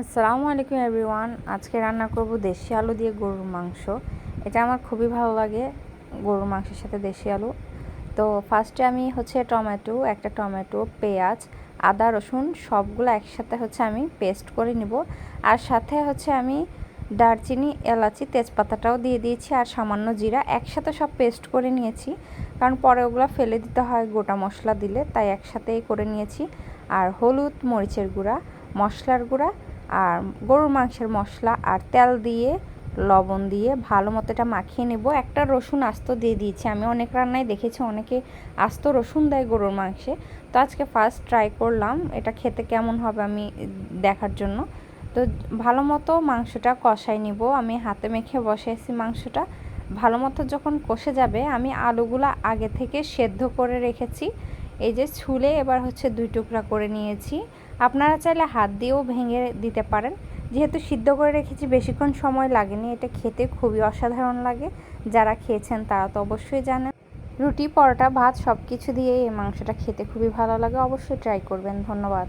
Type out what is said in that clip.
আসসালামু আলাইকুম এভরিওয়ান। আজকে রান্না করব দেশি আলু দিয়ে গরুর মাংস। এটা আমার খুবই ভালো লাগে গরুর মাংসের সাথে দেশি আলু। তো ফার্স্টে আমি হচ্ছে টমেটো, একটা টমেটো, পেঁয়াজ, আদা, রসুন সবগুলো একসাথে হচ্ছে আমি পেস্ট করে নিব। আর সাথে হচ্ছে আমি দারচিনি, এলাচি, তেজপাতাটাও দিয়ে দিয়েছি আর সামান্য জিরা একসাথে সব পেস্ট করে নিয়েছি। কারণ পরে ওগুলো ফেলে দিতে হয় গোটা মশলা দিলে, তাই একসাথেই করে নিয়েছি। আর হলুদ, মরিচের গুঁড়া, মশলার গুঁড়া আর গরুর মাংসের মশলা আর তেল দিয়ে, লবণ দিয়ে ভালো মতো এটা মাখিয়ে নেব। একটা রসুন আস্ত দিয়ে দিয়েছি। আমি অনেক রান্নায় দেখেছি, অনেকে আস্ত রসুন দেয় গরুর মাংসে। তো আজকে ফার্স্ট ট্রাই করলাম, এটা খেতে কেমন হবে আমি দেখার জন্য। তো ভালো মতো মাংসটা কষাই নিব। আমি হাতে মেখে বসেছি মাংসটা। ভালো মতো যখন কষে যাবে, আমি আলুগুলো আগে থেকে সেদ্ধ করে রেখেছি। এই যে ছুলে এবার হচ্ছে দুই টুকরা করে নিয়েছি। আপনারা চাইলে হাত দিয়েও ভেঙে দিতে পারেন। যেহেতু সিদ্ধ করে রেখেছি, বেশিক্ষণ সময় লাগেনি। এটা খেতে খুবই অসাধারণ লাগে। যারা খেয়েছেন তারা তো অবশ্যই জানেন। রুটি, পরোটা, ভাত সব কিছু দিয়ে এই মাংসটা খেতে খুবই ভালো লাগে। অবশ্যই ট্রাই করবেন। ধন্যবাদ।